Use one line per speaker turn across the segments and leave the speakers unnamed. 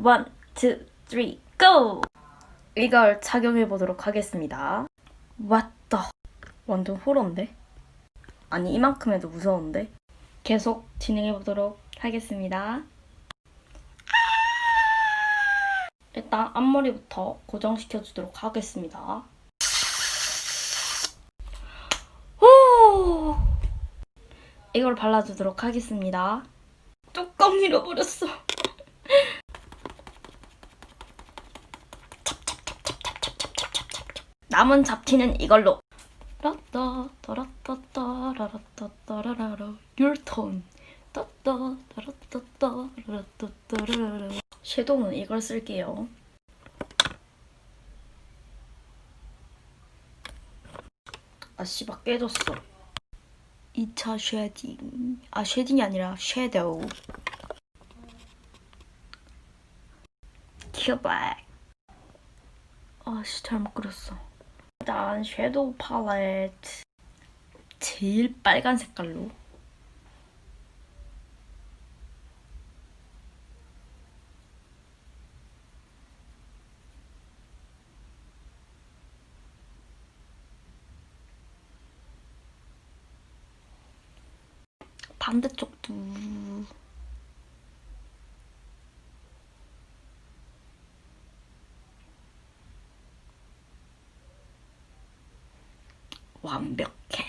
원, 투, 쓰리, 고! 이걸 착용해 보도록 하겠습니다. 왔다. 완전 호러인데? 아니 이만큼 해도 무서운데? 계속 진행해 보도록 하겠습니다. 일단 앞머리부터 고정시켜 주도록 하겠습니다. 오! 이걸 발라주도록 하겠습니다. 뚜껑 잃어버렸어. 남은 잡티는 이걸로. 라따 따라따따 라라따따라라라 Your turn. 따따 따라따따 라라따따라라라 섀도우는 이걸 쓸게요. 아 씨발 깨졌어. 2차 쉐딩. 아 쉐딩이 아니라 섀도우. 큐백. 아씨 잘못 그렸어. 일단 섀도우 팔레트 제일 빨간 색깔로. 반대쪽도 완벽해.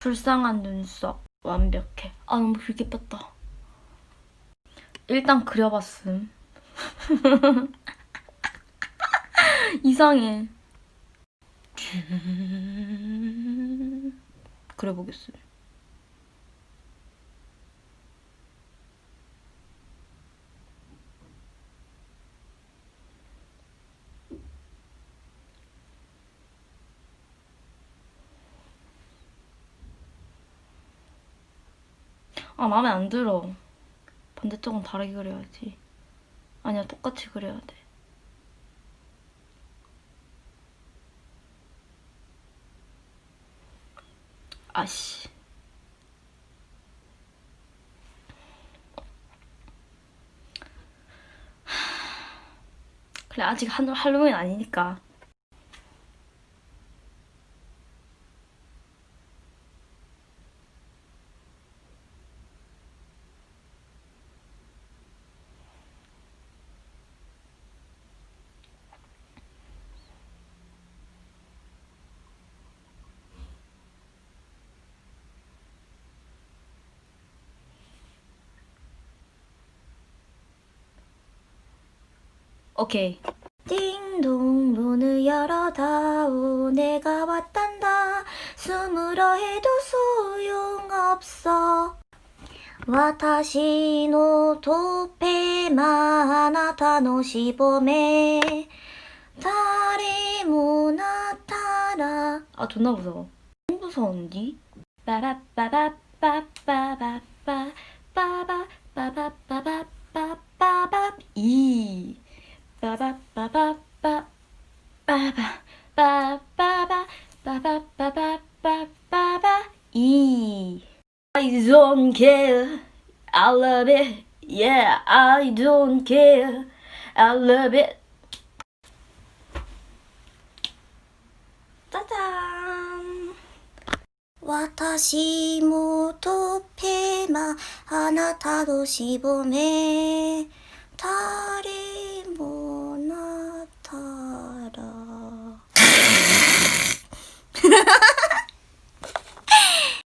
불쌍한 눈썹 완벽해. 아 너무 붉게 뺐다. 일단 그려봤음. 이상해. 그려보겠음. 아 마음에 안 들어. 반대쪽은 다르게 그려야지. 아니야 똑같이 그려야 돼. 아씨. 그래 아직 한 할로윈 아니니까. 오케이. 띵동 문을 열어다오 내가 왔단다 숨으려 해도 소용없어 私のとぺまあなたのしぼめ誰もなったら아 존나 무서워 너무 무서운디? 빠바빠바빠빠바빠바빠바빠바빠바 バババババババババババババババババいい I don't care. I love it yeah I don't care. I love it たたーん私もとペーマあなたのしぼめ。誰も